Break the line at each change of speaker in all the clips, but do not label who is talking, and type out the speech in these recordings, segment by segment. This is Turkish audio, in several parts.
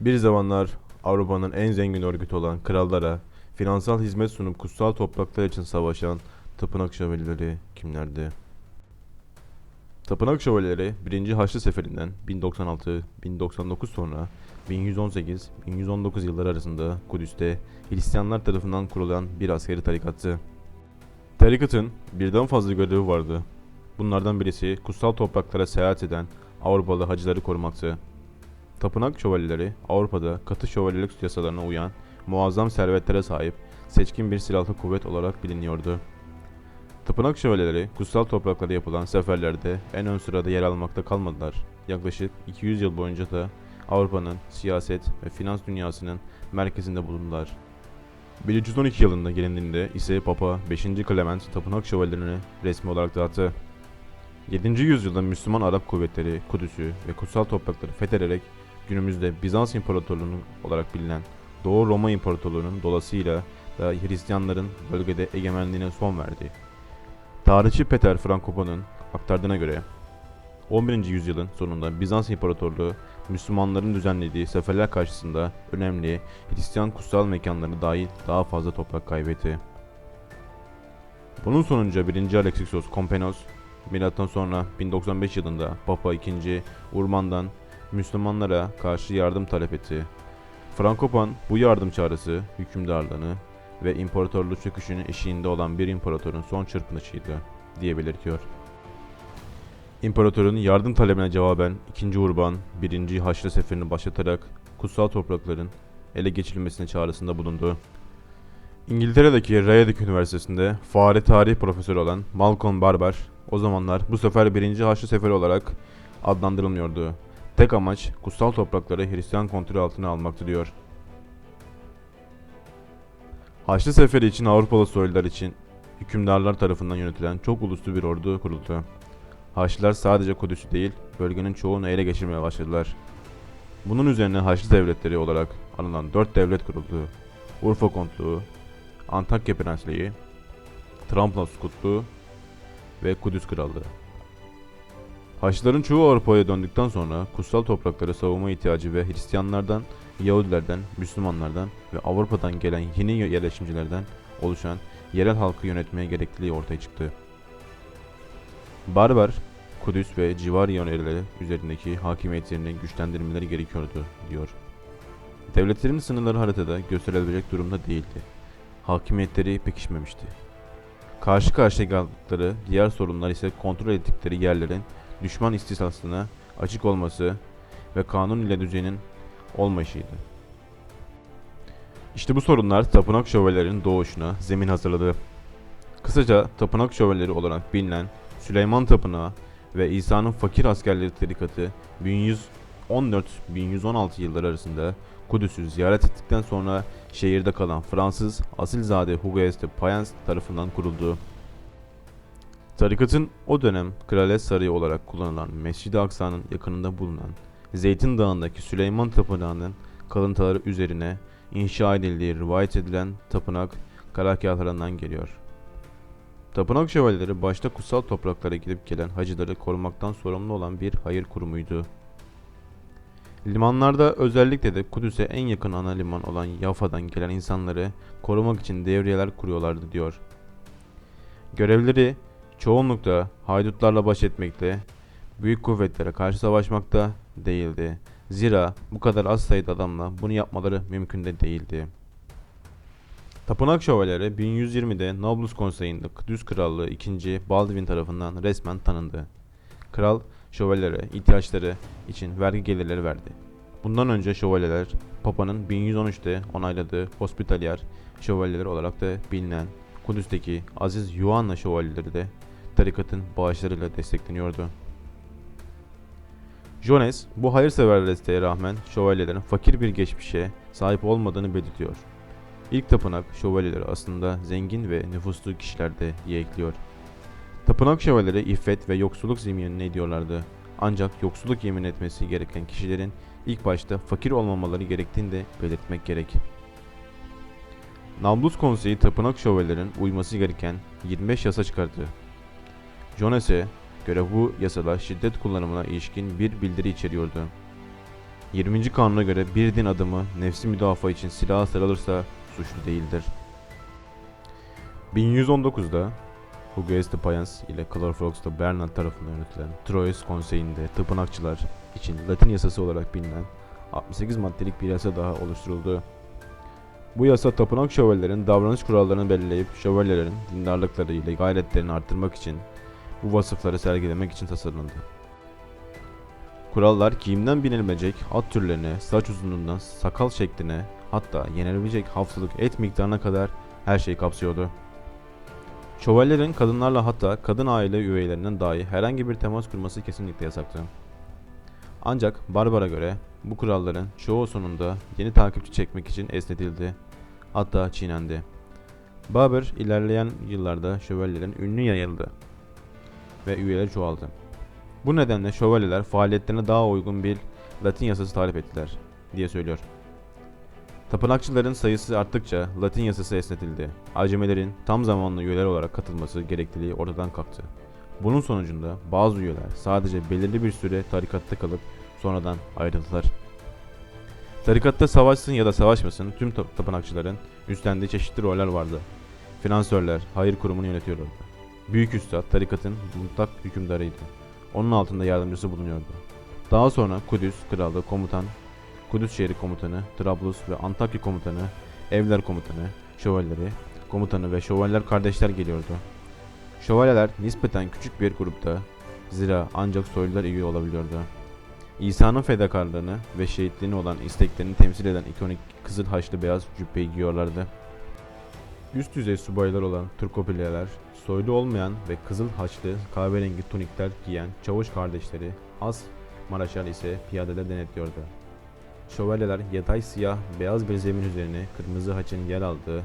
Bir zamanlar Avrupa'nın en zengin örgütü olan krallara finansal hizmet sunup kutsal topraklar için savaşan tapınak şövalyeleri kimlerdi? Tapınak şövalyeleri 1. Haçlı Seferi'nden 1096-1099 sonra 1118-1119 yılları arasında Kudüs'te Hristiyanlar tarafından kurulan bir askeri tarikattı. Tarikatın birden fazla görevi vardı. Bunlardan birisi kutsal topraklara seyahat eden Avrupalı hacıları korumaktı. Tapınak şövalyeleri Avrupa'da katı şövalyelik yasalarına uyan muazzam servetlere sahip seçkin bir silahlı kuvvet olarak biliniyordu. Tapınak şövalyeleri kutsal topraklara yapılan seferlerde en ön sırada yer almakta kalmadılar. Yaklaşık 200 yıl boyunca da Avrupa'nın siyaset ve finans dünyasının merkezinde bulundular. 1312 yılında gelindiğinde ise Papa 5. Clement tapınak şövalyelerini resmi olarak dağıttı. 7. yüzyılda Müslüman Arap kuvvetleri Kudüs'ü ve kutsal toprakları fethederek günümüzde Bizans İmparatorluğu olarak bilinen Doğu Roma İmparatorluğu'nun dolasıyla da Hristiyanların bölgede egemenliğine son verdi. Tarihçi Peter Frankopa'nın aktardığına göre 11. yüzyılın sonunda Bizans İmparatorluğu Müslümanların düzenlediği seferler karşısında önemli Hristiyan kutsal mekanları dahil daha fazla toprak kaybetti. Bunun sonucu 1. Alexios Komnenos Milattan sonra 1095 yılında Papa II. Urban'dan Müslümanlara karşı yardım talep etti. Frankopan bu yardım çağrısı hükümdarlığını ve imparatorluk çöküşünün eşiğinde olan bir imparatorun son çırpınışıydı diye belirtiyor. İmparatorun yardım talebine cevaben 2. Urban 1. Haçlı Seferi'ni başlatarak kutsal toprakların ele geçirilmesine çağrısında bulundu. İngiltere'deki Reykjavik Üniversitesi'nde fare tarih profesörü olan Malcolm Barber o zamanlar bu sefer 1. Haçlı Seferi olarak adlandırılmıyordu. Tek amaç kutsal toprakları Hristiyan kontrolü altına almaktı diyor. Haçlı Seferi için Avrupalı soylular için hükümdarlar tarafından yönetilen çok uluslu bir ordu kuruldu. Haçlılar sadece Kudüs'ü değil, bölgenin çoğunu ele geçirmeye başladılar. Bunun üzerine Haçlı devletleri olarak anılan dört devlet kuruldu. Urfa Kontluğu, Antakya Prensliği, Tramplas Kutluğu ve Kudüs Krallığı. Haçlıların çoğu Avrupa'ya döndükten sonra kutsal toprakları savunma ihtiyacı ve Hristiyanlardan, Yahudilerden, Müslümanlardan ve Avrupa'dan gelen yeni yerleşimcilerden oluşan yerel halkı yönetmeye gerekliliği ortaya çıktı. Barbar, Kudüs ve civar yöneleri üzerindeki hakimiyetlerini güçlendirmeleri gerekiyordu, diyor. Devletlerin sınırları haritada gösterilebilecek durumda değildi. Hakimiyetleri pekişmemişti. Karşı karşıya kaldıkları diğer sorunlar ise kontrol ettikleri yerlerin düşman istisasına açık olması ve kanun ile düzenin olmayışıydı. İşte bu sorunlar tapınak şövalyelerinin doğuşuna zemin hazırladı. Kısaca tapınak şövalyeleri olarak bilinen Süleyman Tapınağı ve İsa'nın fakir askerleri tarikatı 1114-1116 yılları arasında Kudüs'ü ziyaret ettikten sonra şehirde kalan Fransız asilzade Hugues de Payens tarafından kuruldu. Tarikatın o dönem Kraliyet Sarayı olarak kullanılan Mescid-i Aksa'nın yakınında bulunan Zeytin Dağı'ndaki Süleyman Tapınağı'nın kalıntıları üzerine inşa edildiği rivayet edilen tapınak karakâhlarından geliyor. Tapınak şövalyeleri başta kutsal topraklara gidip gelen hacıları korumaktan sorumlu olan bir hayır kurumuydu. Limanlarda özellikle de Kudüs'e en yakın ana liman olan Yafa'dan gelen insanları korumak için devriyeler kuruyorlardı diyor. Görevleri çoğunlukla haydutlarla baş etmekte, büyük kuvvetlere karşı savaşmakta değildi. Zira bu kadar az sayıda adamla bunu yapmaları mümkün de değildi. Tapınak şövalyeleri 1120'de Nablus Konseyi'nde Kudüs Krallığı 2. Baldwin tarafından resmen tanındı. Kral şövalyelere ihtiyaçları için vergi gelirleri verdi. Bundan önce şövalyeler Papa'nın 1113'te onayladığı Hospitalier şövalyeleri olarak da bilinen Kudüs'teki Aziz Yuanna şövalyeleri de tarikatın bağışlarıyla destekleniyordu. Jones bu hayırsever desteğe rağmen şövalyelerin fakir bir geçmişe sahip olmadığını belirtiyor. İlk tapınak şövalyeleri aslında zengin ve nüfuslu kişilerdi diye ekliyor. Tapınak şövalyeleri iffet ve yoksulluk yeminini ediyorlardı. Ancak yoksulluk yemin etmesi gereken kişilerin ilk başta fakir olmamaları gerektiğini de belirtmek gerek. Nablus Konseyi tapınak şövalyelerinin uyması gereken 25 yasa çıkardı. Jones'e göre bu yasalar şiddet kullanımına ilişkin bir bildiri içeriyordu. 20. kanuna göre bir din adamı nefsi müdafaa için silaha sarılırsa suçlu değildir. 1119'da Hugues de Payens ile Clarfox'ta Bernard tarafından yönetilen Troyes Konseyi'nde tapınakçılar için Latin yasası olarak bilinen 68 maddelik bir yasa daha oluşturuldu. Bu yasa tapınak şövalyelerin davranış kurallarını belirleyip şövalyelerin dindarlıkları ile gayretlerini arttırmak için bu vasıfları sergilemek için tasarlandı. Kurallar giyimden binilmeyecek at türlerine, saç uzunluğundan sakal şekline, hatta yenilebilecek haftalık et miktarına kadar her şeyi kapsıyordu. Şövalyelerin kadınlarla hatta kadın aile üyelerinden dahi herhangi bir temas kurması kesinlikle yasaktı. Ancak Barbar'a göre bu kuralların çoğu sonunda yeni takipçi çekmek için esnetildi, hatta çiğnendi. Barbar ilerleyen yıllarda şövalyelerin ünlü yayıldı ve üyeleri çoğaldı. Bu nedenle şövalyeler faaliyetlerine daha uygun bir Latin yasası talep ettiler diye söylüyor. Tapınakçıların sayısı arttıkça Latin yasası esnetildi. Acemelerin tam zamanlı üyeler olarak katılması gerekliliği ortadan kalktı. Bunun sonucunda bazı üyeler sadece belirli bir süre tarikatta kalıp sonradan ayrıldılar. Tarikatta savaşsın ya da savaşmasın tüm tap- tapınakçıların üstlendiği çeşitli roller vardı. Finansörler hayır kurumunu yönetiyorlardı. Büyük Üstad tarikatın mutlak hükümdarıydı. Onun altında yardımcısı bulunuyordu. Daha sonra Kudüs Kralı Komutan, Kudüs Şehri Komutanı, Trablus ve Antakya Komutanı, Evler Komutanı, Şövalyeleri, Komutanı ve Şövalyeler kardeşler geliyordu. Şövalyeler nispeten küçük bir grupta, zira ancak soylular üye olabiliyordu. İsa'nın fedakarlığını ve şehitliğine olan isteklerini temsil eden ikonik kızıl haçlı beyaz cübbeyi giyiyorlardı. Üst düzey subaylar olan Turkopileler, soylu olmayan ve kızıl haçlı kahverengi tunikler giyen çavuş kardeşleri, As Maraşal ise piyadeler denetliyordu. Şövalyeler yatay siyah beyaz bir zemin üzerine kırmızı haçın yer aldığı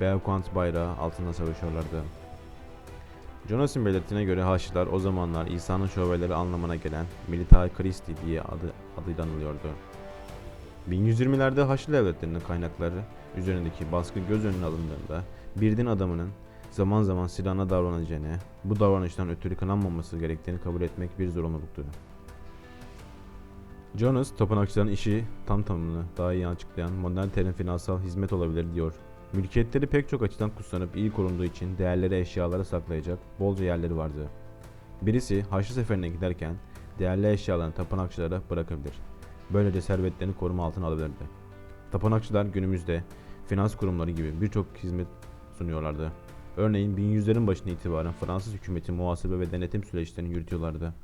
Beokant bayrağı altında savaşıyorlardı. Jonas'ın belirttiğine göre Haçlılar o zamanlar İsa'nın şövalyeleri anlamına gelen Militari Christi diye adı, adıyla anılıyordu. 1120'lerde Haçlı devletlerinin kaynakları üzerindeki baskı göz önüne alındığında bir din adamının zaman zaman silahına davranacağını, bu davranıştan ötürü kınanmaması gerektiğini kabul etmek bir zorunluluktu. Jonas, tapınakçıların işi tam tamını daha iyi açıklayan modern terim finansal hizmet olabilir diyor. Mülkiyetleri pek çok açıdan kutsanıp iyi korunduğu için değerleri eşyalara saklayacak bolca yerleri vardı. Birisi Haçlı seferine giderken değerli eşyalarını tapınakçılara bırakabilir. Böylece servetlerini koruma altına alabilirdi. Tapınakçılar günümüzde finans kurumları gibi birçok hizmet sunuyorlardı. Örneğin 1100'lerin başına itibaren Fransız hükümeti muhasebe ve denetim süreçlerini yürütüyorlardı.